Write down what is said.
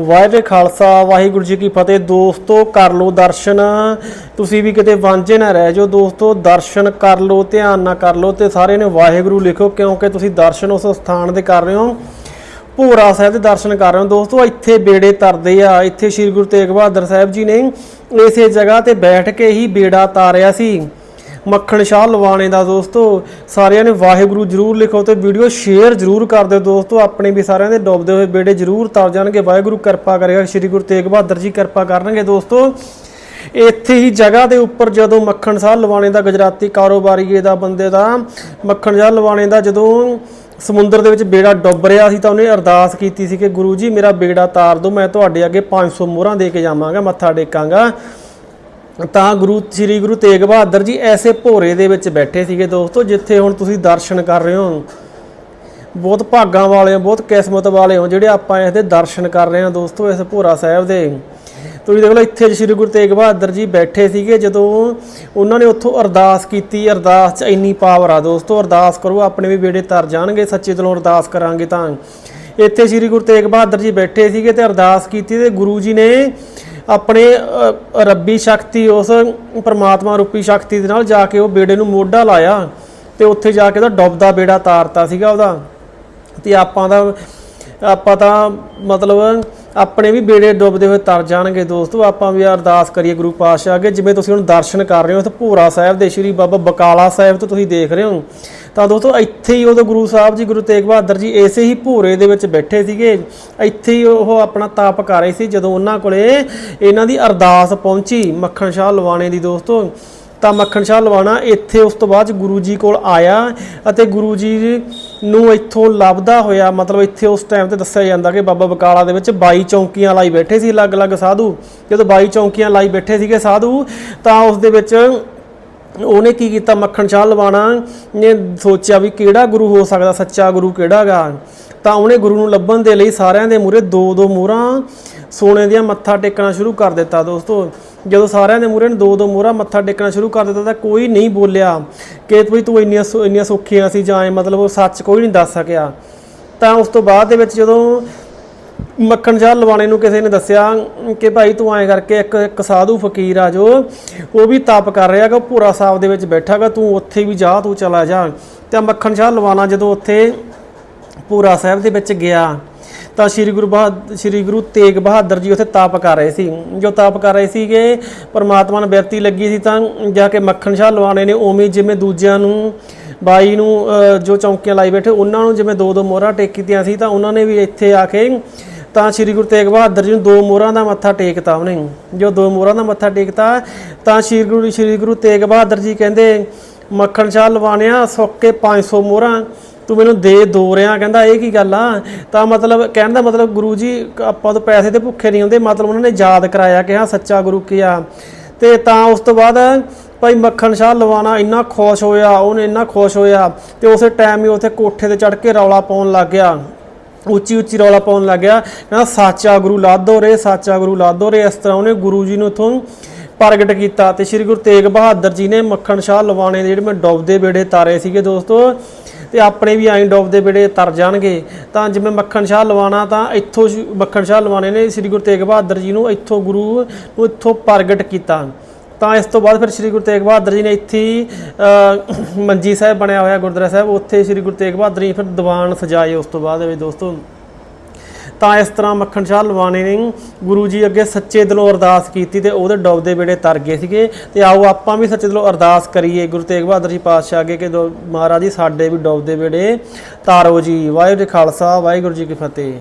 ਵਾਹਿਗੁਰੂ ਖਾਲਸਾ, ਵਾਹਿਗੁਰੂ ਜੀ ਕੀ ਫਤਿਹ। ਦੋਸਤੋ, ਕਰ ਲਓ ਦਰਸ਼ਨ। ਤੁਸੀਂ ਵੀ ਕਿਤੇ ਵਾਂਝੇ ਨਾ ਰਹਿ ਜਾਓ ਦੋਸਤੋ। ਦਰਸ਼ਨ ਕਰ ਲਓ, ਧਿਆਨ ਨਾ ਕਰ ਲਓ ਤੇ ਸਾਰੇ ਨੇ ਵਾਹਿਗੁਰੂ ਲਿਖੋ, ਕਿਉਂਕਿ ਤੁਸੀਂ ਦਰਸ਼ਨ ਉਸ ਸਥਾਨ ਦੇ ਕਰ ਰਹੇ ਹੋ। ਭੋਰਾ ਸਾਹਿਬ ਦੇ ਦਰਸ਼ਨ ਕਰ ਰਹੇ ਹੋ। ਦੋਸਤੋ ਇੱਥੇ ਬੇੜੇ ਤਰਦੇ ਆ। ਇੱਥੇ ਸ੍ਰੀ ਗੁਰੂ ਤੇਗ ਬਹਾਦਰ ਸਾਹਿਬ ਜੀ ਨੇ ਇਸੇ ਜਗ੍ਹਾ ਤੇ ਬੈਠ ਕੇ ਹੀ ਬੇੜਾ ਤਾਰਿਆ ਸੀ। ਮੱਖਣ ਸ਼ਾਹ ਲਵਾਣੇ ਦਾ ਦੋਸਤੋ। ਸਾਰਿਆਂ ਨੇ ਵਾਹਿਗੁਰੂ ਜਰੂਰ ਲਿਖੋ ਤੇ ਵੀਡੀਓ ਸ਼ੇਅਰ ਜਰੂਰ ਕਰ ਦਿਓ ਦੋਸਤੋ। ਆਪਣੇ ਵੀ ਸਾਰਿਆਂ ਦੇ ਡੁੱਬਦੇ ਹੋਏ ਬੇੜੇ ਜਰੂਰ ਤਰ ਜਾਣਗੇ। ਵਾਹਿਗੁਰੂ ਕਿਰਪਾ ਕਰੇਗਾ ਸ੍ਰੀ ਗੁਰੂ ਤੇਗ ਬਹਾਦਰ ਜੀ ਕਿਰਪਾ ਕਰਨਗੇ ਦੋਸਤੋ। ਇੱਥੇ ਹੀ ਜਗ੍ਹਾ ਦੇ ਉੱਪਰ ਜਦੋਂ ਮੱਖਣ ਸ਼ਾਹ ਲਵਾਣੇ ਦਾ ਗੁਜਰਾਤੀ ਕਾਰੋਬਾਰੀਏ ਦਾ ਬੰਦੇ ਦਾ ਮੱਖਣ ਸ਼ਾਹ ਲਵਾਣੇ ਦਾ ਜਦੋਂ ਸਮੁੰਦਰ ਦੇ ਵਿੱਚ ਬੇੜਾ ਡੁੱਬ ਰਿਹਾ ਸੀ ਤਾਂ ਉਹਨੇ ਅਰਦਾਸ ਕੀਤੀ ਸੀ ਕਿ ਗੁਰੂ ਜੀ ਮੇਰਾ ਬੇੜਾ ਤਾਰ ਦਿਓ, ਮੈਂ ਤੁਹਾਡੇ ਅੱਗੇ 500 ਮੋਹਰਾਂ ਦੇ ਕੇ ਜਾਵਾਂਗਾ, ਮੱਥਾ ਟੇਕਾਂਗਾ। ਤਾਂ ਗੁਰੂ ਸ੍ਰੀ ਗੁਰੂ ਤੇਗ ਬਹਾਦਰ ਜੀ ਐਸੇ ਭੋਰੇ ਦੇ ਵਿੱਚ ਬੈਠੇ ਸੀਗੇ ਦੋਸਤੋ, ਜਿੱਥੇ ਹੁਣ ਤੁਸੀਂ ਦਰਸ਼ਨ ਕਰ ਰਹੇ ਹੋ। ਬਹੁਤ ਭਾਗਾਂ ਵਾਲੇ ਹੋ, ਬਹੁਤ ਕਿਸਮਤ ਵਾਲੇ ਹੋ, ਜਿਹੜੇ ਆਪਾਂ ਇਸ ਦੇ ਦਰਸ਼ਨ ਕਰ ਰਹੇ ਹਾਂ ਦੋਸਤੋ, ਇਸ ਭੋਰਾ ਸਾਹਿਬ ਦੇ। ਤੁਸੀਂ ਦੇਖ ਲਓ, ਇੱਥੇ ਸ੍ਰੀ ਗੁਰੂ ਤੇਗ ਬਹਾਦਰ ਜੀ ਬੈਠੇ ਸੀਗੇ, ਜਦੋਂ ਉਹਨਾਂ ਨੇ ਉੱਥੋਂ ਅਰਦਾਸ ਕੀਤੀ। ਅਰਦਾਸ 'ਚ ਇੰਨੀ ਪਾਵਰ ਆ ਦੋਸਤੋ, ਅਰਦਾਸ ਕਰੋ, ਆਪਣੇ ਵੀ ਬੇੜੇ ਤਰ ਜਾਣਗੇ, ਸੱਚੇ ਦਿਲੋਂ ਅਰਦਾਸ ਕਰਾਂਗੇ ਤਾਂ। ਇੱਥੇ ਸ੍ਰੀ ਗੁਰੂ ਤੇਗ ਬਹਾਦਰ ਜੀ ਬੈਠੇ ਸੀਗੇ ਤੇ ਅਰਦਾਸ ਕੀਤੀ ਤੇ ਗੁਰੂ ਜੀ ਨੇ ਆਪਣੇ ਰੱਬੀ ਸ਼ਕਤੀ, ਉਸ ਪਰਮਾਤਮਾ ਰੂਪੀ ਸ਼ਕਤੀ ਦੇ ਨਾਲ ਜਾ ਕੇ ਉਹ ਬੇੜੇ ਨੂੰ ਮੋਢਾ ਲਾਇਆ ਤੇ ਉੱਥੇ ਜਾ ਕੇ ਉਹਦਾ ਡੁੱਬਦਾ ਬੇੜਾ ਤਾਰਤਾ ਸੀਗਾ ਉਹਦਾ। ਤੇ ਆਪਾਂ ਦਾ ਆਪਾਂ ਤਾਂ ਮਤਲਬ ਆਪਣੇ ਵੀ ਬੇੜੇ ਡੁੱਬਦੇ ਹੋਏ ਤਰ ਜਾਣਗੇ ਦੋਸਤੋ। ਆਪਾਂ ਵੀ ਅਰਦਾਸ ਕਰੀਏ ਗੁਰੂ ਪਾਤਸ਼ਾਹ ਅੱਗੇ, ਜਿਵੇਂ ਤੁਸੀਂ ਹੁਣ ਦਰਸ਼ਨ ਕਰ ਰਹੇ ਹੋ ਤੇ ਭੋਰਾ ਸਾਹਿਬ ਦੇ, ਸ਼੍ਰੀ ਬਾਬਾ ਬਕਾਲਾ ਸਾਹਿਬ ਤੋਂ ਤੁਸੀਂ ਦੇਖ ਰਹੇ ਹੋ। ਤਾਂ ਦੋਸਤੋ, ਇੱਥੇ ਹੀ ਉਦੋਂ ਗੁਰੂ ਸਾਹਿਬ ਜੀ, ਗੁਰੂ ਤੇਗ ਬਹਾਦਰ ਜੀ ਇਸੇ ਹੀ ਭੋਰੇ ਦੇ ਵਿੱਚ ਬੈਠੇ ਸੀਗੇ। ਇੱਥੇ ਹੀ ਉਹ ਆਪਣਾ ਤਾਪ ਕਰ ਰਹੇ ਸੀ, ਜਦੋਂ ਉਹਨਾਂ ਕੋਲੇ ਇਹਨਾਂ ਦੀ ਅਰਦਾਸ ਪਹੁੰਚੀ ਮੱਖਣ ਸ਼ਾਹ ਲਵਾਣੇ ਦੀ ਦੋਸਤੋ। ਤਾਂ ਮੱਖਣ ਸ਼ਾਹ ਲਵਾਣਾ ਇੱਥੇ ਉਸ ਤੋਂ ਬਾਅਦ 'ਚ ਗੁਰੂ ਜੀ ਕੋਲ ਆਇਆ ਅਤੇ ਗੁਰੂ ਜੀ ਨੂੰ ਇੱਥੋਂ ਲੱਭਦਾ ਹੋਇਆ, ਮਤਲਬ ਇੱਥੇ ਉਸ ਟਾਈਮ ਤੇ ਦੱਸਿਆ ਜਾਂਦਾ ਕਿ ਬਾਬਾ ਬਕਾਲਾ ਦੇ ਵਿੱਚ 22 ਚੌਂਕੀਆਂ ਲਾਈ ਬੈਠੇ ਸੀ ਅਲੱਗ-ਅਲੱਗ ਸਾਧੂ। ਜਦੋਂ 22 ਚੌਂਕੀਆਂ ਲਾਈ ਬੈਠੇ ਸੀਗੇ ਸਾਧੂ, ਤਾਂ ਉਸ ਦੇ ਵਿੱਚ ਉਹਨੇ ਕੀ ਕੀਤਾ? ਮੱਖਣ ਸ਼ਾਹ ਲਵਾਣਾ ਨੇ ਸੋਚਿਆ ਵੀ ਕਿਹੜਾ ਗੁਰੂ ਹੋ ਸਕਦਾ? ਸੱਚਾ ਗੁਰੂ ਕਿਹੜਾਗਾ? ਤਾਂ ਉਹਨੇ ਗੁਰੂ ਨੂੰ ਲੱਭਣ ਦੇ ਲਈ ਸਾਰਿਆਂ ਦੇ ਮੂਰੇ ਦੋ ਦੋ ਮੂਹਰਾਂ ਸੋਨੇ ਦੀਆਂ ਮੱਥਾ ਟੇਕਣਾ ਸ਼ੁਰੂ ਕਰ ਦਿੱਤਾ ਦੋਸਤੋ। ਜਦੋਂ ਸਾਰਿਆਂ ਦੇ ਮੂਰੇ ਨੇ ਦੋ ਦੋ ਮੂਹਰਾਂ ਮੱਥਾ ਟੇਕਣਾ ਸ਼ੁਰੂ ਕਰ ਦਿੱਤਾ ਤਾਂ ਕੋਈ ਨਹੀਂ ਬੋਲਿਆ। ਕਿ ਵੀ ਤੂੰ ਇੰਨੀਆਂ ਸੌ- ਇੰਨੀਆਂ ਸੌਖੀਆਂ ਸੀ ਜਾਂ ਮਤਲਬ ਉਹ ਸੱਚ ਕੋਈ ਨਹੀਂ ਦੱਸ ਸਕਿਆ। ਤਾਂ ਉਸ ਤੋਂ ਬਾਅਦ ਦੇ ਵਿੱਚ ਜਦੋਂ ਮੱਖਣ ਸ਼ਾਹ ਲਵਾਣੇ ਨੂੰ ਕਿਸੇ ਨੇ ਦੱਸਿਆ ਕਿ ਭਾਈ ਤੂੰ ਐਂ ਕਰਕੇ ਇੱਕ ਇੱਕ ਸਾਧੂ ਫਕੀਰ ਆ ਜੋ, ਉਹ ਵੀ ਤਪ ਕਰ ਰਿਹਾ ਗਾ ਉਹ ਭੂਰਾ ਸਾਹਿਬ ਦੇ ਵਿੱਚ ਬੈਠਾਗਾ ਤੂੰ ਉੱਥੇ ਵੀ ਜਾ, ਤੂੰ ਚਲਾ ਜਾ। ਤੇ ਮੱਖਣ ਸ਼ਾਹ ਲਵਾਣਾ ਜਦੋਂ ਉੱਥੇ ਪੂਰਾ ਸਾਹਿਬ ਦੇ ਵਿੱਚ ਗਿਆ, ਤਾਂ ਸ੍ਰੀ ਗੁਰੂ ਬਹਾਦਰ ਸ੍ਰੀ ਗੁਰੂ ਤੇਗ ਬਹਾਦਰ ਜੀ ਉੱਥੇ ਤਾਪ ਕਰ ਰਹੇ ਸੀ। ਜੋ ਤਾਪ ਕਰ ਰਹੇ ਸੀਗੇ, ਪਰਮਾਤਮਾ ਨੂੰ ਬਿਰਤੀ ਲੱਗੀ ਸੀ ਤਾਂ ਜਾ ਕੇ ਮੱਖਣ ਸ਼ਾਹ ਲਵਾਣੇ ਨੇ, ਉਵੇਂ ਜਿਵੇਂ ਦੂਜਿਆਂ ਨੂੰ ਬਾਈ ਨੂੰ ਜੋ ਚੌਂਕੀਆਂ ਲਾਈ ਬੈਠੇ, ਉਹਨਾਂ ਨੂੰ ਜਿਵੇਂ ਦੋ ਦੋ ਮੋਹਰਾਂ ਟੇਕੀਆਂ ਸੀ ਤਾਂ ਉਹਨਾਂ ਨੇ ਵੀ ਇੱਥੇ ਆ ਕੇ ਤਾਂ ਸ੍ਰੀ ਗੁਰੂ ਤੇਗ ਬਹਾਦਰ ਜੀ ਨੂੰ ਦੋ ਮੋਹਰਾਂ ਦਾ ਮੱਥਾ ਟੇਕਤਾ ਉਹਨੇ। ਜੋ ਦੋ ਮੋਹਰਾਂ ਦਾ ਮੱਥਾ ਟੇਕਤਾ, ਤਾਂ ਸ੍ਰੀ ਗੁਰੂ ਸ੍ਰੀ ਗੁਰੂ ਤੇਗ ਬਹਾਦਰ ਜੀ ਕਹਿੰਦੇ, ਮੱਖਣ ਸ਼ਾਹ ਲਵਾਣਿਆ ਸੁੱਕੇ 500 ਮੋਹਰਾਂ, ਤੂੰ ਮੈਨੂੰ ਦੇ ਦੋ ਰਿਆਂ। ਕਹਿੰਦਾ, ਇਹ ਕੀ ਗੱਲ ਆ? ਤਾਂ ਮਤਲਬ, ਕਹਿਣ ਦਾ ਮਤਲਬ ਗੁਰੂ ਜੀ, ਆਪਾਂ ਤੋਂ ਪੈਸੇ ਤੇ ਭੁੱਖੇ ਨਹੀਂ ਹੁੰਦੇ, ਮਤਲਬ ਉਹਨਾਂ ਨੇ ਯਾਦ ਕਰਾਇਆ ਕਿ ਹਾਂ, ਸੱਚਾ ਗੁਰੂ ਕੀ ਆ। ਤੇ ਤਾਂ ਉਸ ਤੋਂ ਬਾਅਦ ਭਾਈ ਮੱਖਣ ਸ਼ਾਹ ਲਵਾਣਾ ਇੰਨਾ ਖੁਸ਼ ਹੋਇਆ, ਉਹਨੇ ਇੰਨਾ ਖੁਸ਼ ਹੋਇਆ ਤੇ ਉਸੇ ਟਾਈਮ ਹੀ ਉੱਥੇ ਕੋਠੇ ਤੇ ਚੜ ਕੇ ਰੌਲਾ ਪਾਉਣ ਲੱਗ ਗਿਆ। ਉੱਚੀ ਉੱਚੀ ਰੌਲਾ ਪਾਉਣ ਲੱਗ ਗਿਆ। ਕਹਿੰਦਾ, ਸਾਚਾ ਗੁਰੂ ਲਾਦੋ ਰੇ, ਸਾਚਾ ਗੁਰੂ ਲਾਦੋ ਰੇ। ਇਸ ਤਰ੍ਹਾਂ ਉਹਨੇ ਗੁਰੂ ਜੀ ਨੂੰ ਉਥੋਂ ਪ੍ਰਗਟ ਕੀਤਾ ਤੇ ਸ੍ਰੀ ਗੁਰੂ ਤੇਗ ਬਹਾਦਰ ਜੀ ਨੇ ਮੱਖਣ ਸ਼ਾਹ ਲਵਾਣੇ ਦੇ ਜਿਹੜੇ ਮੈਂ ਡੋਬਦੇ ਬੇੜੇ ਤਾਰੇ ਸੀਗੇ ਦੋਸਤੋ, ਤੇ ਆਪਣੇ ਵੀ ਐਂ ਡੁੱਬਦੇ ਬੇੜੇ ਤਰ ਜਾਣਗੇ। ਤਾਂ ਜਿਵੇਂ ਮੱਖਣ ਸ਼ਾਹ ਲਵਾਣਾ, ਤਾਂ ਇੱਥੋਂ ਸ਼ੁ- ਮੱਖਣ ਸ਼ਾਹ ਲਵਾਣੇ ਨੇ ਸ੍ਰੀ ਗੁਰੂ ਤੇਗ ਬਹਾਦਰ ਜੀ ਨੂੰ ਇੱਥੋਂ ਗੁਰੂ ਨੂੰ ਇੱਥੋਂ ਪ੍ਰਗਟ ਕੀਤਾ। ਤਾਂ ਇਸ ਤੋਂ ਬਾਅਦ ਫਿਰ ਸ੍ਰੀ ਗੁਰੂ ਤੇਗ ਬਹਾਦਰ ਜੀ ਨੇ ਇੱਥੇ ਮੰਜੀ ਸਾਹਿਬ ਬਣਿਆ ਹੋਇਆ, ਗੁਰਦੁਆਰਾ ਸਾਹਿਬ, ਉੱਥੇ ਸ੍ਰੀ ਗੁਰੂ ਤੇਗ ਬਹਾਦਰ ਜੀ ਫਿਰ ਦੀਵਾਨ ਸਜਾਏ ਉਸ ਤੋਂ ਬਾਅਦ ਵਿੱਚ ਦੋਸਤੋ। ਤਾਂ ਇਸ ਤਰ੍ਹਾਂ ਮੱਖਣ ਸ਼ਾਹ ਲਵਾਣੇ ਨੇ ਗੁਰੂ ਜੀ ਅੱਗੇ ਸੱਚੇ ਦਿਲੋਂ ਅਰਦਾਸ ਕੀਤੀ ਤੇ ਉਹਦੇ ਡੁੱਬਦੇ ਵੇੜੇ ਤਰ ਗਏ ਸੀਗੇ। ਤੇ ਆਓ ਆਪਾਂ ਵੀ ਸੱਚੇ ਦਿਲੋਂ ਅਰਦਾਸ ਕਰੀਏ ਗੁਰੂ ਤੇਗ ਬਹਾਦਰ ਜੀ ਪਾਤਸ਼ਾਹ ਅੱਗੇ ਕਿ ਦੋ- ਮਹਾਰਾਜ ਜੀ ਸਾਡੇ ਵੀ ਡੁੱਬਦੇ ਵੇੜੇ ਤਾਰੋ ਜੀ। ਵਾਹਿਗੁਰੂ ਜੀ ਖਾਲਸਾ, ਵਾਹਿਗੁਰੂ ਜੀ ਕੀ ਫਤਿਹ।